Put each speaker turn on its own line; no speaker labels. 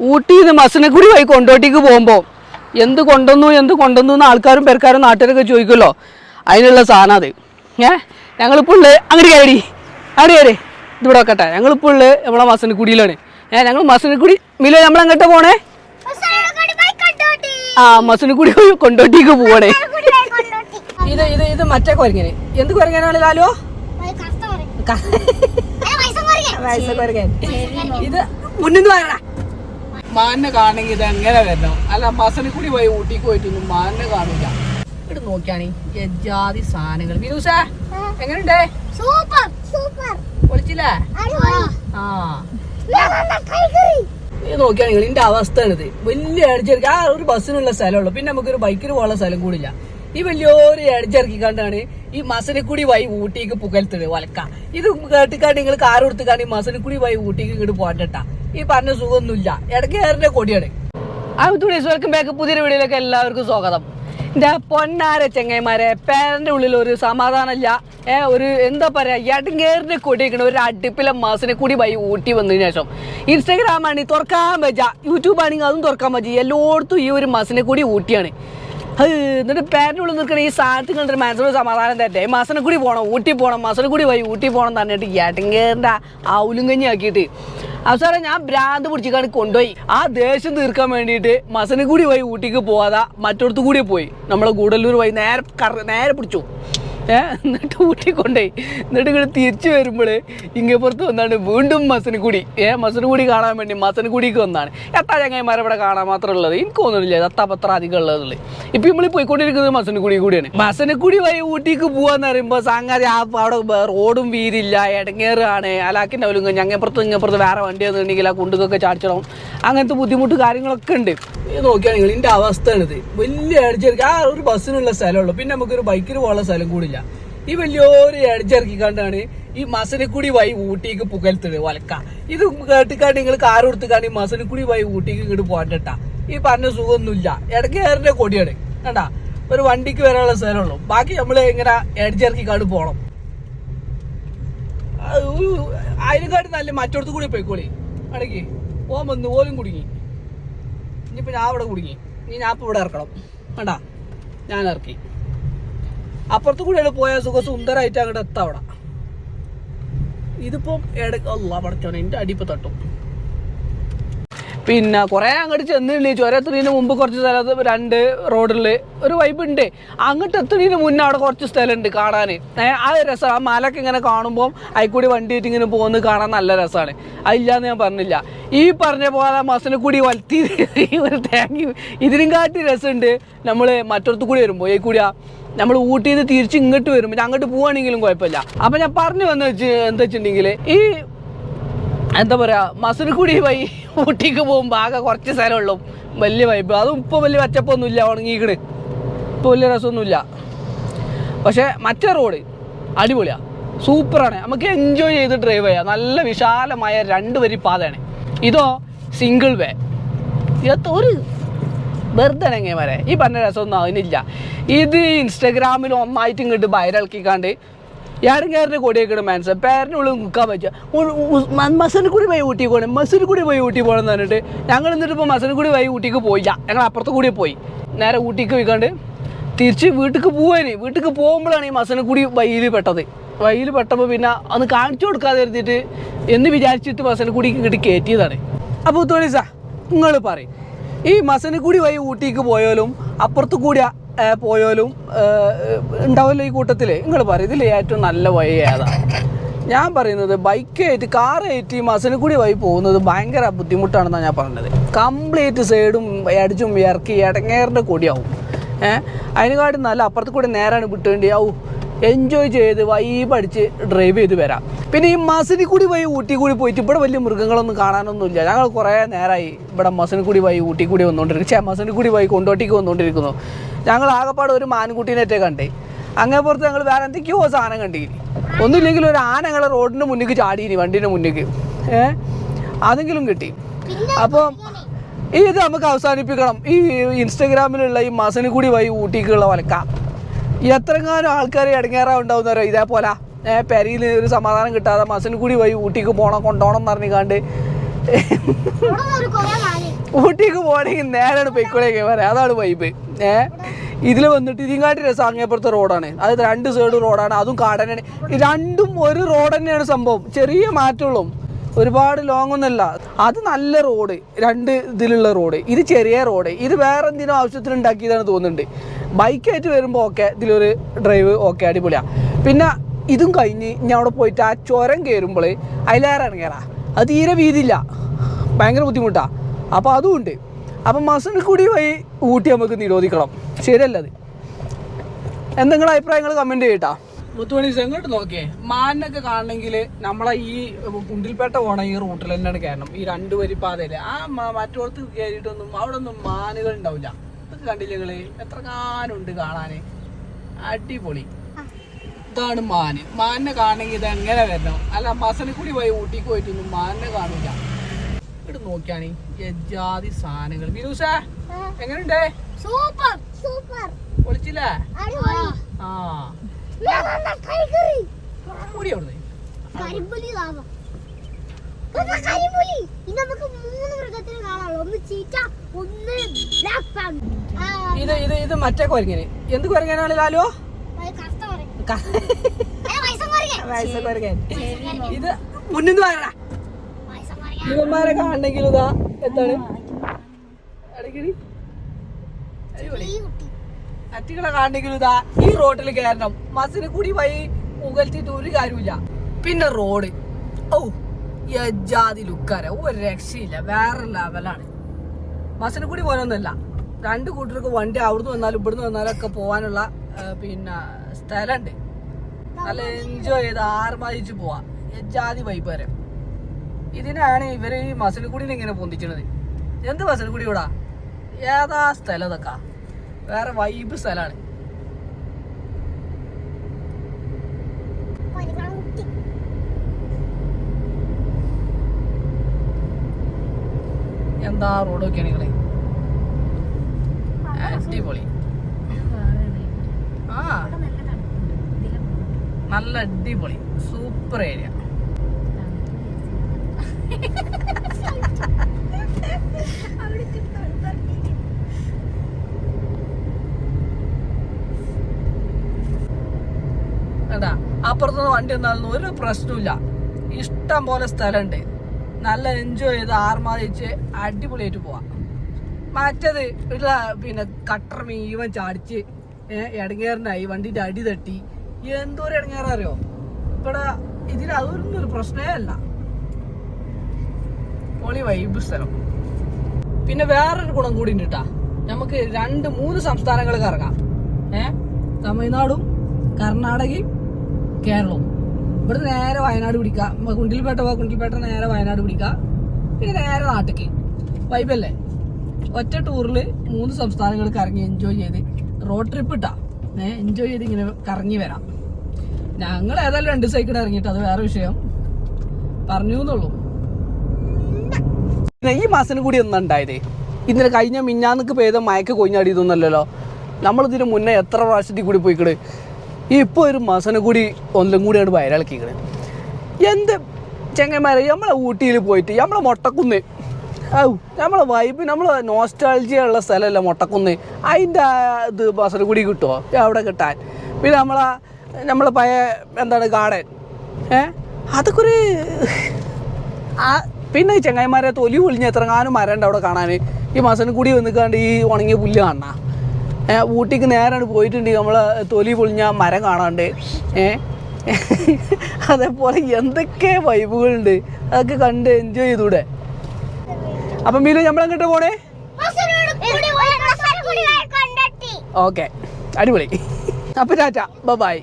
ഊട്ടിയിൽ നിന്ന് മസനക്കുടി വഴി കൊണ്ടോട്ടിക്ക് പോകുമ്പോൾ എന്ത് കൊണ്ടുവന്നു എന്ത് കൊണ്ടുവന്നു എന്ന് ആൾക്കാരും പെരക്കാരും നാട്ടുകാരൊക്കെ ചോദിക്കുമല്ലോ. അതിനുള്ള സാധനം അത്. ഏ? ഞങ്ങളിപ്പോൾ ഉള്ളത് അങ്ങോട്ട് കയറി. അവിടെ കയറി. ഇതിവിടെ വെക്കട്ടെ. ഞങ്ങളിപ്പോൾ ഉള്ളത് നമ്മളെ മസനക്കുടിയിലാണ് ഏ ഞങ്ങൾ മസനക്കുടി മില നമ്മൾ അങ്ങോട്ട് പോണേ? ആ മസനക്കുടി വഴി കൊണ്ടോട്ടിക്ക് പോവണേ. ഇത് ഇത് ഇത് മറ്റേ കുരങ്ങനെ. എന്ത് കുരങ്ങനാണ് ലാലോ? ഇത് മുന്നിൽ വരണ മാനെ കാണെങ്കിൽ ഇത് എങ്ങനെ വരണം? അല്ല മസനെ കൂടി പോയി ഊട്ടിക്ക് പോയിട്ടൊന്നും മാനെ കാണില്ല. ഇവിടെ നോക്കിയാണ് ജാതി സാധനങ്ങൾ. മിനൂസ എങ്ങനെയുണ്ട്?
Super super.
പൊളിച്ചില്ലേ? ആ. ഇത് നോക്കിയാണെങ്കിൽ ഇതിന്റെ അവസ്ഥയാണിത്. വലിയ അടിച്ചിറക്കി ആ ഒരു ബസ്സിനുള്ള സ്ഥലമുള്ളൂ. പിന്നെ നമുക്കൊരു ബൈക്കിന് പോകാനുള്ള സ്ഥലം കൂടില്ല. ഈ വലിയൊരു അടിച്ചിറക്കിക്കാണ്ടാണ് ഈ മസനക്കുടി വൈ ഊട്ടിക്ക് പുകൽത്തത് വലക്ക. ഇത് കേട്ടിക്കാണ്ട് നിങ്ങൾ കാർ കൊടുത്തിക്കാണ്ട് ഈ മസനക്കുടി വൈ ഊട്ടിക്ക് ഇങ്ങോട്ട് പോകണ്ട ഈ പറഞ്ഞ സുഖമൊന്നുമില്ല. ഇടയ്ക്ക് കയറിന്റെ കൊടിയാണ്. വെൽക്കം ബാക്ക് പുതിയ വീഡിയോയിലേക്ക് എല്ലാവർക്കും സ്വാഗതം. എന്റെ പൊന്നാര ചെങ്ങൈമാരെ പേരന്റെ ഉള്ളിൽ ഒരു സമാധാനം സമാധാനമില്ല. ഏ ഒരു എന്താ പറയുക എടങ്ങേറിനെ കൊടിയിക്കണ ഒരു അടുപ്പിലെ മാസിനെ കൂടി വൈ ഊട്ടി വന്നതിന് ശേഷം. ഇൻസ്റ്റാഗ്രാം ആണ് തുറക്കാൻ പറ്റുക യൂട്യൂബ് ആണെങ്കിൽ അതും തുറക്കാൻ പറ്റും എല്ലായിടത്തും ഈ ഒരു മാസിനെ കൂടി ഊട്ടിയാണ്. എന്നിട്ട് ഉള്ളിൽ നിൽക്കുന്ന ഈ സാധനത്തിൽ കണ്ടിട്ട് മനസ്സിലൊരു സമാധാനം തരട്ടെ. മസനെ കൂടി പോകണം ഊട്ടി പോകണം മസനെ കൂടി പോയി ഊട്ടി പോകണം എന്ന് പറഞ്ഞിട്ട് ഔലും ഉലുങ്കഞ്ഞി ആക്കിയിട്ട്. അവസാനം ഞാൻ ഭ്രാന്ത് പിടിച്ചിക്കാണ് കൊണ്ടുപോയി. ആ ദേഷ്യം തീർക്കാൻ വേണ്ടിയിട്ട് മസനെ കൂടി പോയി ഊട്ടിക്ക് പോവാതെ മറ്റൊടത്ത് കൂടി പോയി. നമ്മളെ ഗൂഡല്ലൂർ പോയി നേരെ നേരെ പിടിച്ചു. എന്നിട്ട് ഊട്ടി കൊണ്ടുപോയി എന്നിട്ട് ഇങ്ങോട്ട് തിരിച്ചു വരുമ്പോൾ ഇങ്ങപ്പുറത്ത് വന്നാണ് വീണ്ടും മസനക്കുടി ഏ മസനക്കുടി കാണാൻ വേണ്ടി മസനക്കുടിക്ക് വന്നാണ്. എത്ര ചങ്ങായിമാരെ ഇവിടെ കാണാൻ മാത്രം ഉള്ളത്. എനിക്ക് തോന്നുന്നില്ല എത്താ പത്ര അധികം ഉള്ളതുള്ളത് ഇപ്പം നമ്മൾ പോയിക്കൊണ്ടിരിക്കുന്നത് മസനക്കുടി കൂടിയാണ്. മസനക്കുടി വഴി ഊട്ടിക്ക് പോവാന്ന് പറയുമ്പോൾ സംഗതി ആ അവിടെ റോഡും വീതില്ല ഇടങ്ങേറാണ് അലാക്കിന്റെ അവലും ഞങ്ങപ്പുറത്ത് ഇങ്ങപ്പുറത്ത് വേറെ വണ്ടി വന്നിട്ടുണ്ടെങ്കിൽ ആ കുണ്ടുകൊക്കെ ചാടിച്ചിടണം അങ്ങനത്തെ ബുദ്ധിമുട്ട് കാര്യങ്ങളൊക്കെ ഉണ്ട്. നോക്കുകയാണെങ്കിൽ ഇതിന്റെ അവസ്ഥയാണിത്. വലിയ അടിച്ചെടുക്കുക ആ ഒരു ബസ്സിനുള്ള സ്ഥലമുള്ളൂ പിന്നെ നമുക്കൊരു ബൈക്കിന് പോകാനുള്ള സ്ഥലം കൂടില്ല. ഈ വലിയൊരു അടിച്ചിറക്കിക്കാണ്ടാണ് ഈ മസനക്കുടി വൈ ഊട്ടിക്ക് പുകൽത്തത് വലക്ക. ഇത് കേട്ടിക്കാണ്ട് നിങ്ങൾ കാർ കൊടുത്തിക്കാണ്ട് ഈ മസനക്കുടി വൈ ഊട്ടിക്ക് ഇങ്ങോട്ട് പോകണ്ടട്ട. ഈ പറഞ്ഞ സുഖമൊന്നുമില്ല. ഇടയ്ക്ക് കയറിന്റെ കൊടിയാണ്. കണ്ടാ? ഒരു വണ്ടിക്ക് വരാനുള്ള സ്ഥലമുള്ളൂ. ബാക്കി നമ്മൾ ഇങ്ങനെ അടിച്ചിറക്കിക്കാണ്ട് പോകണം അതിനെക്കാട്ടി നല്ല മറ്റോടത്ത് കൂടി പോയിക്കോളി. ഇടയ്ക്ക് ഓൻ വന്ന് ഓലും കുടുങ്ങി. ഇനിയിപ്പോൾ ഞാൻ അവിടെ കുടുങ്ങി. ഇനി ഞാൻ ഇപ്പോൾ ഇവിടെ ഇറക്കണം. വേണ്ട ഞാൻ ഇറക്കി. അപ്പുറത്ത് കൂടെയാണ് പോയാൽ സുഖ സുന്ദരമായിട്ട് അങ്ങോട്ട് എത്താം അവിടെ. ഇതിപ്പം ഇടയ്ക്ക് അല്ല പടച്ചോനെ എന്റെ അടിപ്പ് തട്ടും. പിന്നെ കുറേ അങ്ങോട്ട് ചെന്നില്ലേ ചുരത്തുന്നതിന് മുമ്പ് കുറച്ച് സ്ഥലത്ത് രണ്ട് റോഡിൽ ഒരു വൈബ് ഉണ്ട് അങ്ങോട്ട് എത്തുന്നതിന് മുന്നേ അവിടെ കുറച്ച് സ്ഥലമുണ്ട് കാണാൻ ആ രസം. ആ മലയൊക്കെ ഇങ്ങനെ കാണുമ്പോൾ അതിൽക്കൂടി വണ്ടി ആയിട്ട് ഇങ്ങനെ പോകുന്നത് കാണാൻ നല്ല രസമാണ് അതില്ലാന്ന് ഞാൻ പറഞ്ഞില്ല. ഈ പറഞ്ഞ പോലെ മസനെ കൂടി വലത്തി ഒരു ഒരു യു ഇതിനും കാട്ടി രസമുണ്ട് നമ്മൾ മറ്റൊരു കൂടി വരുമ്പോൾ ഈ കൂടിയാ നമ്മൾ ഊട്ടിയിൽ നിന്ന് തിരിച്ച് ഇങ്ങോട്ട് വരുമ്പോൾ അങ്ങോട്ട് പോവുകയാണെങ്കിലും കുഴപ്പമില്ല. അപ്പം ഞാൻ പറഞ്ഞു വന്നു വെച്ച് എന്താ വെച്ചിട്ടുണ്ടെങ്കിൽ ഈ എന്താ പറയാ മസനക്കുടി വഴി ഊട്ടിക്ക് പോകുമ്പോൾ ആകെ കുറച്ച് സ്ഥലമുള്ളൂ. വലിയ വൈബ് അതും ഇപ്പോൾ വലിയ പച്ചപ്പൊന്നുമില്ല ഉണങ്ങിക്കണ് ഇപ്പോൾ വലിയ രസമൊന്നുമില്ല. പക്ഷേ മറ്റേ റോഡ് അടിപൊളിയാണ് സൂപ്പറാണ്. നമുക്ക് എൻജോയ് ചെയ്ത് ഡ്രൈവ് ചെയ്യാം. നല്ല വിശാലമായ രണ്ട് വരി പാതയാണ്. ഇതോ സിംഗിൾ വേ ഇതൊക്കെ ഒരു വെറുതെ വരെ? ഈ പറഞ്ഞ രസമൊന്നും അതിനില്ല ഇത് ഇൻസ്റ്റഗ്രാമിൽ ഒന്നായിട്ട് ഇങ്ങോട്ട് വൈറൽക്കിക്കാണ്ട് ഏറെങ്ങേറിന്റെ കൊടിയേക്കണ മനസ്സ് പേരനുള്ളിൽ നിൽക്കാൻ പറ്റുക മസനക്കുടി വൈ ഊട്ടി പോകണം മസനക്കുടി വൈ ഊട്ടി പോകണം എന്ന് പറഞ്ഞിട്ട് ഞങ്ങൾ എന്നിട്ട് ഇപ്പോൾ മസനക്കുടി വൈ ഊട്ടിക്ക് പോയില്ല. ഞങ്ങൾ അപ്പുറത്ത് കൂടി പോയി. നേരെ ഊട്ടിക്ക് പോയിക്കാണ്ട് തിരിച്ച് വീട്ടിക്ക് പോവാന്. വീട്ടിക്ക് പോകുമ്പോഴാണ് ഈ മസനക്കുടി വയ്യിൽ പെട്ടത്. വയ്യിൽ പെട്ടപ്പോൾ പിന്നെ അന്ന് കാണിച്ചു കൊടുക്കാതെ ഇരുന്നിട്ട് എന്ന് വിചാരിച്ചിട്ട് മസനക്കുടി ഇങ്ങോട്ട് കയറ്റിയതാണ്. അപ്പോൾ തോണിസാ നിങ്ങൾ പറയും. ഈ മസനക്കുടി വഴി ഊട്ടിക്ക് പോയാലും അപ്പുറത്ത് കൂടി ഏ, പോയാലും ഉണ്ടാവില്ല ഈ കൂട്ടത്തിൽ നിങ്ങൾ പറയും ഇതിൽ ഏറ്റവും നല്ല വഴി ഏതാണ്? ഞാൻ പറയുന്നത് ബൈക്ക് ആയിട്ട് കാറായിട്ട് മസിന് മസനക്കുടി വഴി പോകുന്നത് ഭയങ്കര ബുദ്ധിമുട്ടാണെന്നാണ് ഞാൻ പറഞ്ഞത്. കംപ്ലീറ്റ് സൈഡും അടിച്ചും ഇറക്കി ഇടങ്ങേറിന്റെ കൂടിയാവും. ഏഹ് അതിനെക്കാട്ടും നല്ല അപ്പുറത്ത് കൂടി നേരാണ് വിട്ടേണ്ടി ആവും എൻജോയ് ചെയ്ത് വൈബ് അടിച്ച് ഡ്രൈവ് ചെയ്ത് വരാം. പിന്നെ ഈ മസനി കൂടി പോയി ഊട്ടി കൂടി പോയിട്ട് ഇവിടെ വലിയ മൃഗങ്ങളൊന്നും കാണാനൊന്നുമില്ല. ഞങ്ങൾ കുറേ നേരമായി ഇവിടെ മസനി കൂടി പോയി ഊട്ടി കൂടി വന്നുകൊണ്ടിരിക്കും ചേ മസനി കൂടി പോയി കൊണ്ടോട്ടിക്ക് വന്നുകൊണ്ടിരിക്കുന്നു. ഞങ്ങൾ ആകപ്പാട് ഒരു മാൻകുട്ടീനെറ്റേ കണ്ടേ. അങ്ങേ പുറത്ത് ഞങ്ങൾ വേറെ എന്തൊക്കെയോ സാധനം കണ്ടിനി ഒന്നുമില്ലെങ്കിൽ ഒരു ആന ഞങ്ങളെ റോഡിന്റെ മുന്നിലേക്ക് ചാടിയിനി വണ്ടീന്റെ മുന്നിലേക്ക് ഏ? അതെങ്കിലും കിട്ടി. അപ്പം ഇത് നമുക്ക് അവസാനിപ്പിക്കണം. ഈ ഇൻസ്റ്റഗ്രാമിലുള്ള ഈ മസനി കൂടി വഴി ഊട്ടിക്കുള്ള വലക്ക. എത്രങ്ങാനും ആൾക്കാർ ഇടങ്ങേറാവുണ്ടാവുന്നവരോ ഇതേപോലെ ഏഹ് പെരിയിൽ ഒരു സമാധാനം കിട്ടാതെ മസനി കൂടി പോയി ഊട്ടിക്ക് പോകണം കൊണ്ടോണം എന്ന് പറഞ്ഞിക്കാണ്ട് ഊട്ടിക്ക് പോകണമെങ്കിൽ നേരാണ് പൊയ്ക്കോളേക്ക് പറയാം. അതാണ് വൈബ് ഏഹ് ഇതിൽ വന്നിട്ട് ഇതിങ്ങാട്ടി രസം അങ്ങേപ്പുറത്തെ റോഡാണ്. അതായത് രണ്ട് സൈഡ് റോഡാണ് അതും കാടനാണ് രണ്ടും ഒരു റോഡ് തന്നെയാണ് സംഭവം. ചെറിയ മാറ്റമുള്ളൂ ഒരുപാട് ലോങ് ഒന്നുമല്ല. അത് നല്ല റോഡ് രണ്ട് ഇതിലുള്ള റോഡ് ഇത് ചെറിയ റോഡ് ഇത് വേറെ എന്തിനും ആവശ്യത്തിന് ഉണ്ടാക്കിയതാണ് തോന്നുന്നുണ്ട്. ബൈക്കായിട്ട് വരുമ്പോൾ ഓക്കെ ഇതിലൊരു ഡ്രൈവ് ഓക്കെ അടിപൊളിയാണ് പിന്നെ ഇതും കഴിഞ്ഞ് ഞാൻ അവിടെ പോയിട്ട് ആ ചുരം കയറുമ്പോൾ അതിലേറെ കയറാ അത് തീരെ വീതിയില്ല. ഭയങ്കര ബുദ്ധിമുട്ടാണ് അപ്പോൾ അതും ഉണ്ട്. അപ്പം കൂടി വഴി ഊട്ടി നമുക്ക് നിരോധിക്കണം. ശരിയല്ലത് എന്തെങ്കിലും അഭിപ്രായങ്ങൾ കമന്റ് ചെയ്യട്ടാ. മുത്തുമണി എങ്ങോട്ട് നോക്കിയേ. മാനൊക്കെ കാണണമെങ്കിൽ നമ്മളെ ഈ കുണ്ടിൽപേട്ട പോണ ഈ റൂട്ടിൽ തന്നെയാണ് കാരണം ഈ രണ്ട് വരി പാതയിൽ ആ മറ്റോടത്ത് കയറിയിട്ടൊന്നും അവിടെ ഒന്നും മാനുകൾ ഉണ്ടാവില്ല. ഇതൊക്കെ കണ്ടില്ലേ നിങ്ങൾ? എത്ര കാനുണ്ട് കാണാന്? അടിപൊളി. ഇതാണ് മാന്. മാനിനെ കാണണമെങ്കിൽ ഇത് എങ്ങനെ വരണം? അല്ല മസനെ കൂടി പോയി ഊട്ടിക്ക് പോയിട്ടൊന്നും മാനിനെ കാണില്ല. ഇവിടെ നോക്കിയാണ് യജാതി സാധനങ്ങൾ. ബിനൂസേ എങ്ങനെയുണ്ട്
സൂപ്പർ സൂപ്പർ.
പൊളിച്ചില്ലേ? ആ.
കരിമ്പുലി ഇനി നമുക്ക് മൂന്ന് മൃഗത്തിനെ കാണാമല്ലോ ഒന്ന് ചീറ്റ ഒന്ന് ബ്ലാക്ക് പാമ്പ്
ഇത് ഇത് ഇത് മറ്റേ കൊരങ്ങനെ. എന്ത് കൊരങ്ങനാണ് ലാലോ? ഇത് മുന്നിന്ന് പറയണ ഇവന്മാരെ കാണണമെങ്കിൽ ഇതാ. എന്താണ്? അടിക്കടി അടിപൊളി. അറ്റികളെ കാണണമെങ്കിൽ ഇതാ ഈ റോഡിൽ കയറണം മസിന് കൂടി വഴി ഉകൽത്തിട്ട് ഒരു കാര്യമില്ല പിന്നെ റോഡ് ഓ യജാതി ലുക്കാര. ഒരു രക്ഷയില്ല. വേറെ ലെവലാണ് ബസ്സിന് കൂടി പോലൊന്നുമല്ല. രണ്ട് കൂട്ടർക്ക് വണ്ടി അവിടുന്ന് വന്നാലും ഇവിടുന്ന് വന്നാലും ഒക്കെ പോകാനുള്ള പിന്നെ സ്ഥലമുണ്ട്. നല്ല എൻജോയ് ചെയ്ത് ആർമാദിച്ച് പോവാ. യജാതി വൈബ് ഇതിനാണ് ഇവർ ഈ മസിൽ കൂടി ഇങ്ങനെ പൊന്തിച്ചത് എന്ത് മസിനുകൂടി കൂടി ഇവിടെ? ഏതാ സ്ഥലം ഇതൊക്കെ? വേറെ വൈബ് സ്ഥലമാണ് എന്താ റോഡൊക്കെ നിങ്ങളെ? അടിപൊളി. ആ. നല്ല അടിപൊളി. സൂപ്പർ ഏരിയ കണ്ടാ അപ്പുറത്തുനിന്ന് വണ്ടി വന്നാലൊന്നും ഒരു പ്രശ്നമില്ല ഇഷ്ടം പോലെ സ്ഥലമുണ്ട്. നല്ല എൻജോയ് ചെയ്ത് ആർമാദിച്ച് അടിപൊളിയായിട്ട് പോവാം. മറ്റത് ഇള്ള പിന്നെ കട്ടർ മീവൻ ചാടിച്ച് ഇടങ്ങേറിനായി വണ്ടിന്റെ അടി തട്ടി. എന്തോരം ഇടങ്ങേററിയോ ഇവിടെ ഇതിൽ അതൊന്നും ഒരു പ്രശ്നമേ അല്ല. പൊളി വൈബ് സ്ഥലം. പിന്നെ വേറൊരു ഗുണം കൂടി ഉണ്ട് കേട്ടാ നമുക്ക് രണ്ട് മൂന്ന് സംസ്ഥാനങ്ങൾ കറങ്ങാം ഏ? തമിഴ്നാടും കർണാടകയും കേരളവും ഇവിടെ നേരെ വയനാട് പിടിക്കാം. മ- കുണ്ടിൽപേട്ട പോവാ കുണ്ടിൽപേട്ട നേരെ വയനാട് പിടിക്കാം. പിന്നെ നേരെ നാട്ടിക്ക്. വൈബല്ലേ ഒറ്റ ടൂറിൽ മൂന്ന് സംസ്ഥാനങ്ങൾ കറങ്ങി എൻജോയ് ചെയ്ത് റോഡ് ട്രിപ്പ് ഇട്ടാ. എൻജോയ് ചെയ്ത് ഇങ്ങനെ കറങ്ങി വരാം. ഞങ്ങൾ ഏതായാലും രണ്ട് സൈക്കിൾ ഇറങ്ങിയിട്ട് അത് വേറെ വിഷയം. പറഞ്ഞു എന്നുള്ളൂ ഈ മാസം കൂടി ഒന്നും ഉണ്ടായത്. ഇന്നലെ കഴിഞ്ഞ മിഞ്ഞാന്നക്ക് പെയ്ത മയക്ക് കൊഞ്ഞാടിയതൊന്നല്ലല്ലോ നമ്മളിതിന് മുന്നേ എത്ര പ്രാവശ്യത്തിൽ കൂടി ഇപ്പോൾ ഒരു മാസം കൂടി ഒന്നും കൂടി കൂടിയാണ് വയറിളക്കിക്കണ് എന്ത് ചെങ്ങന്മാരെ? നമ്മളെ ഊട്ടിയിൽ പോയിട്ട് നമ്മളെ മൊട്ടക്കുന്ന്. ഔ നമ്മളെ വൈബ് നമ്മളെ നോസ്റ്റാൾജിയ ഉള്ള സ്ഥലമല്ല മൊട്ടക്കുന്ന്. അതിന്റെ ഇത് ബസ്സിന് കൂടി കിട്ടുമോ അവിടെ കിട്ടാൻ. പിന്നെ നമ്മളെ നമ്മളെ പഴയ എന്താണ് ഗാർഡൻ ഏ? അതൊക്കെ ഒരു ആ പിന്നെ ഈ ചെങ്ങായിമാരെ തൊലി പൊളിഞ്ഞ് എത്രങ്ങാനും മരണ്ട് അവിടെ കാണാൻ ഈ മാസം കൂടി വന്നിക്കാണ്ട് ഈ ഉണങ്ങിയ പുല്ല് കാണാ ഊട്ടിക്ക് നേരാണ് പോയിട്ടുണ്ട് നമ്മൾ തൊലി പൊളിഞ്ഞ മരം കാണാണ്ട്. ഏ? അതേപോലെ എന്തൊക്കെ വൈബുകളുണ്ട്. അതൊക്കെ കണ്ട് എൻജോയ് ചെയ്തൂടെ. അപ്പം മീനു നമ്മളെങ്ങോട്ട് പോണേ? ഓക്കെ. അടിപൊളി. അപ്പം ടാറ്റ. ബൈ.